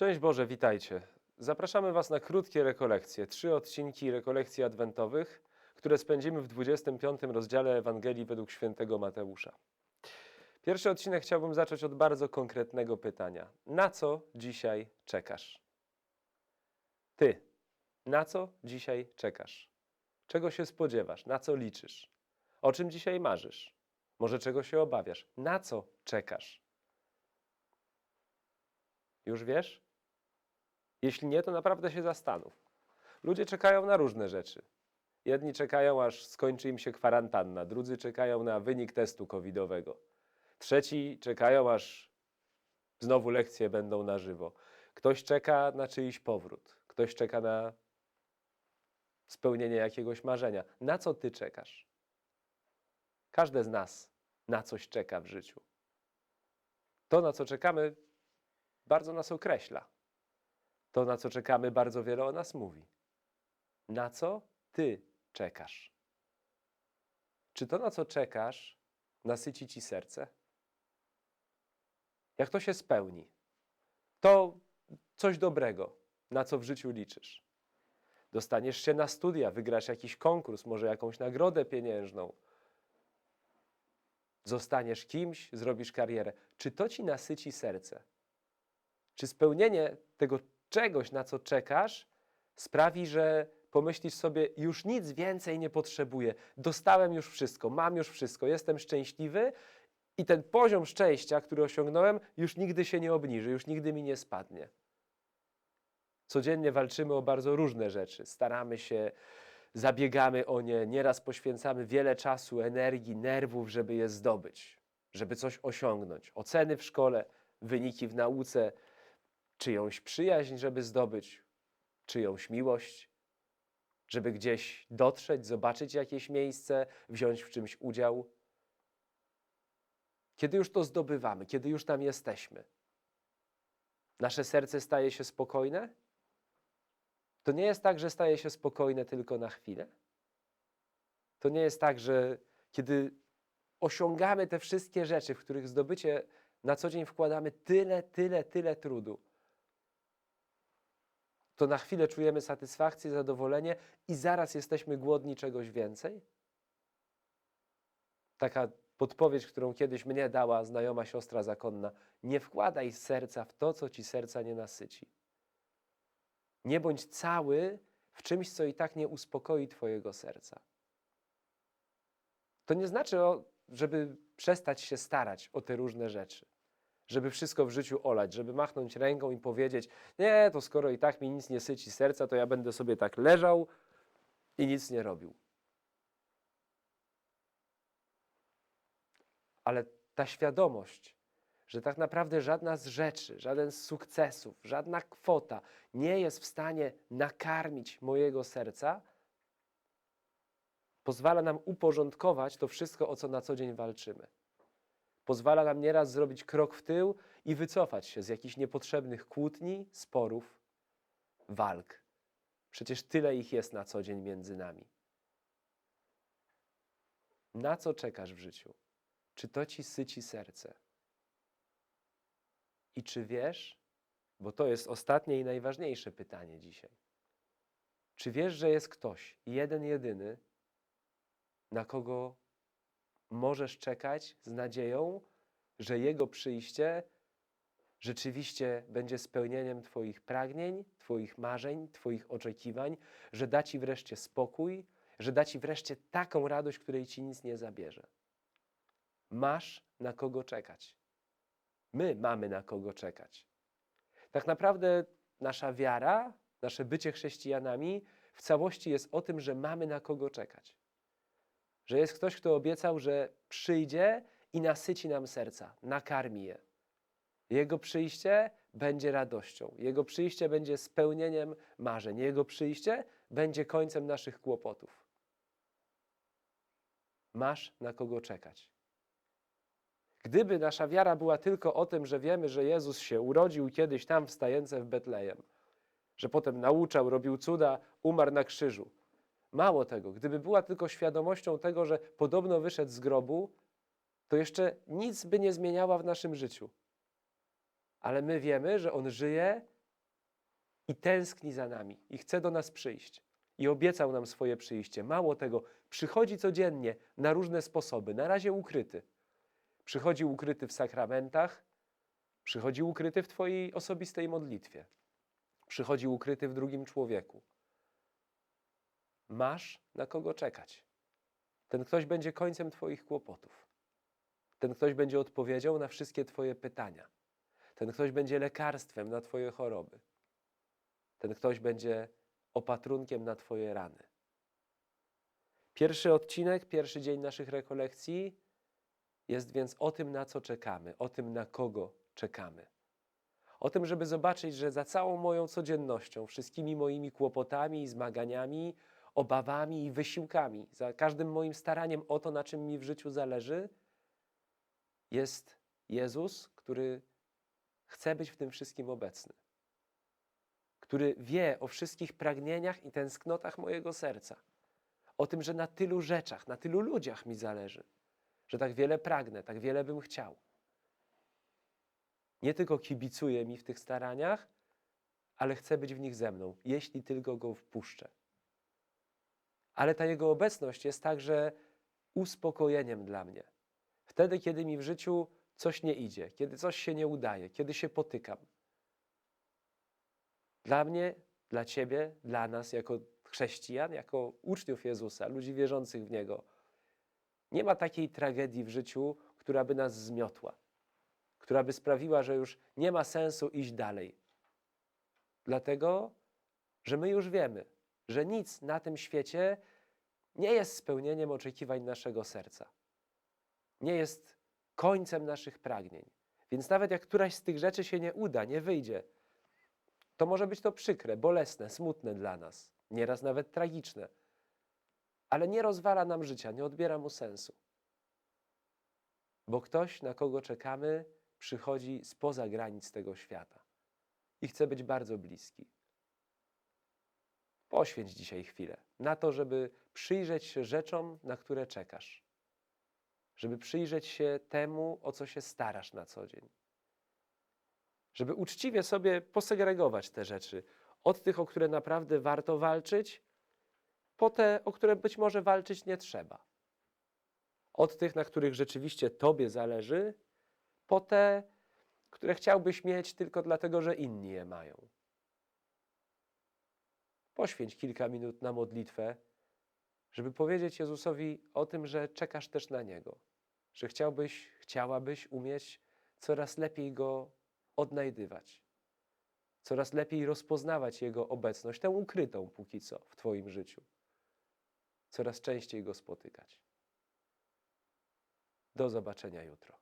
Szczęść Boże, witajcie. Zapraszamy Was na krótkie rekolekcje, trzy odcinki rekolekcji adwentowych, które spędzimy w 25 rozdziale Ewangelii według świętego Mateusza. Pierwszy odcinek chciałbym zacząć od bardzo konkretnego pytania. Na co dzisiaj czekasz? Ty, na co dzisiaj czekasz? Czego się spodziewasz? Na co liczysz? O czym dzisiaj marzysz? Może czego się obawiasz? Na co czekasz? Już wiesz? Jeśli nie, to naprawdę się zastanów. Ludzie czekają na różne rzeczy. Jedni czekają, aż skończy im się kwarantanna, drudzy czekają na wynik testu covidowego, trzeci czekają, aż znowu lekcje będą na żywo. Ktoś czeka na czyjś powrót, ktoś czeka na spełnienie jakiegoś marzenia. Na co ty czekasz? Każde z nas na coś czeka w życiu. To, na co czekamy, bardzo nas określa. To, na co czekamy, bardzo wiele o nas mówi. Na co ty czekasz? Czy to, na co czekasz, nasyci ci serce? Jak to się spełni? To coś dobrego, na co w życiu liczysz. Dostaniesz się na studia, wygrasz jakiś konkurs, może jakąś nagrodę pieniężną. Zostaniesz kimś, zrobisz karierę. Czy to ci nasyci serce? Czy spełnienie tego czegoś, na co czekasz, sprawi, że pomyślisz sobie, już nic więcej nie potrzebuję, dostałem już wszystko, mam już wszystko, jestem szczęśliwy i ten poziom szczęścia, który osiągnąłem, już nigdy się nie obniży, już nigdy mi nie spadnie. Codziennie walczymy o bardzo różne rzeczy, staramy się, zabiegamy o nie, nieraz poświęcamy wiele czasu, energii, nerwów, żeby je zdobyć, żeby coś osiągnąć. Oceny w szkole, wyniki w nauce, czyjąś przyjaźń, żeby zdobyć, czyjąś miłość, żeby gdzieś dotrzeć, zobaczyć jakieś miejsce, wziąć w czymś udział. Kiedy już to zdobywamy, kiedy już tam jesteśmy, nasze serce staje się spokojne? To nie jest tak, że staje się spokojne tylko na chwilę. To nie jest tak, że kiedy osiągamy te wszystkie rzeczy, w których zdobycie na co dzień wkładamy tyle, tyle, tyle trudu, to na chwilę czujemy satysfakcję, zadowolenie i zaraz jesteśmy głodni czegoś więcej? Taka podpowiedź, którą kiedyś mnie dała znajoma siostra zakonna: nie wkładaj serca w to, co ci serca nie nasyci. Nie bądź cały w czymś, co i tak nie uspokoi Twojego serca. To nie znaczy, żeby przestać się starać o te różne rzeczy, żeby wszystko w życiu olać, żeby machnąć ręką i powiedzieć: Nie, to skoro i tak mi nic nie syci serca, to ja będę sobie tak leżał i nic nie robił. Ale ta świadomość, że tak naprawdę żadna z rzeczy, żaden z sukcesów, żadna kwota nie jest w stanie nakarmić mojego serca, pozwala nam uporządkować to wszystko, o co na co dzień walczymy. Pozwala nam nieraz zrobić krok w tył i wycofać się z jakichś niepotrzebnych kłótni, sporów, walk. Przecież tyle ich jest na co dzień między nami. Na co czekasz w życiu? Czy to ci syci serce? I czy wiesz, bo to jest ostatnie i najważniejsze pytanie dzisiaj, czy wiesz, że jest ktoś, jeden, jedyny, na kogo możesz czekać z nadzieją, że Jego przyjście rzeczywiście będzie spełnieniem Twoich pragnień, Twoich marzeń, Twoich oczekiwań, że da Ci wreszcie spokój, że da Ci wreszcie taką radość, której Ci nic nie zabierze. Masz na kogo czekać. My mamy na kogo czekać. Tak naprawdę nasza wiara, nasze bycie chrześcijanami w całości jest o tym, że mamy na kogo czekać. Że jest ktoś, kto obiecał, że przyjdzie i nasyci nam serca, nakarmi je. Jego przyjście będzie radością, Jego przyjście będzie spełnieniem marzeń, Jego przyjście będzie końcem naszych kłopotów. Masz na kogo czekać. Gdyby nasza wiara była tylko o tym, że wiemy, że Jezus się urodził kiedyś tam w stajence w Betlejem, że potem nauczał, robił cuda, umarł na krzyżu. Mało tego, gdyby była tylko świadomością tego, że podobno wyszedł z grobu, to jeszcze nic by nie zmieniała w naszym życiu. Ale my wiemy, że On żyje i tęskni za nami i chce do nas przyjść. I obiecał nam swoje przyjście. Mało tego, przychodzi codziennie na różne sposoby, na razie ukryty. Przychodzi ukryty w sakramentach, przychodzi ukryty w Twojej osobistej modlitwie, przychodzi ukryty w drugim człowieku. Masz na kogo czekać. Ten ktoś będzie końcem Twoich kłopotów. Ten ktoś będzie odpowiedzią na wszystkie Twoje pytania. Ten ktoś będzie lekarstwem na Twoje choroby. Ten ktoś będzie opatrunkiem na Twoje rany. Pierwszy odcinek, pierwszy dzień naszych rekolekcji jest więc o tym, na co czekamy, o tym, na kogo czekamy. O tym, żeby zobaczyć, że za całą moją codziennością, wszystkimi moimi kłopotami i zmaganiami, obawami i wysiłkami, za każdym moim staraniem o to, na czym mi w życiu zależy, jest Jezus, który chce być w tym wszystkim obecny, który wie o wszystkich pragnieniach i tęsknotach mojego serca, o tym, że na tylu rzeczach, na tylu ludziach mi zależy, że tak wiele pragnę, tak wiele bym chciał. Nie tylko kibicuje mi w tych staraniach, ale chce być w nich ze mną, jeśli tylko go wpuszczę. Ale ta jego obecność jest także uspokojeniem dla mnie. Wtedy, kiedy mi w życiu coś nie idzie, kiedy coś się nie udaje, kiedy się potykam. Dla mnie, dla Ciebie, dla nas, jako chrześcijan, jako uczniów Jezusa, ludzi wierzących w Niego, nie ma takiej tragedii w życiu, która by nas zmiotła, która by sprawiła, że już nie ma sensu iść dalej. Dlatego, że my już wiemy, że nic na tym świecie nie jest spełnieniem oczekiwań naszego serca. Nie jest końcem naszych pragnień. Więc nawet jak któraś z tych rzeczy się nie uda, nie wyjdzie, to może być to przykre, bolesne, smutne dla nas, nieraz nawet tragiczne, ale nie rozwala nam życia, nie odbiera mu sensu. Bo ktoś, na kogo czekamy, przychodzi spoza granic tego świata i chce być bardzo bliski. Poświęć dzisiaj chwilę na to, żeby przyjrzeć się rzeczom, na które czekasz. Żeby przyjrzeć się temu, o co się starasz na co dzień. Żeby uczciwie sobie posegregować te rzeczy od tych, o które naprawdę warto walczyć, po te, o które być może walczyć nie trzeba. Od tych, na których rzeczywiście Tobie zależy, po te, które chciałbyś mieć tylko dlatego, że inni je mają. Poświęć kilka minut na modlitwę, żeby powiedzieć Jezusowi o tym, że czekasz też na Niego, że chciałbyś, chciałabyś umieć coraz lepiej Go odnajdywać, coraz lepiej rozpoznawać Jego obecność, tę ukrytą póki co w Twoim życiu, coraz częściej Go spotykać. Do zobaczenia jutro.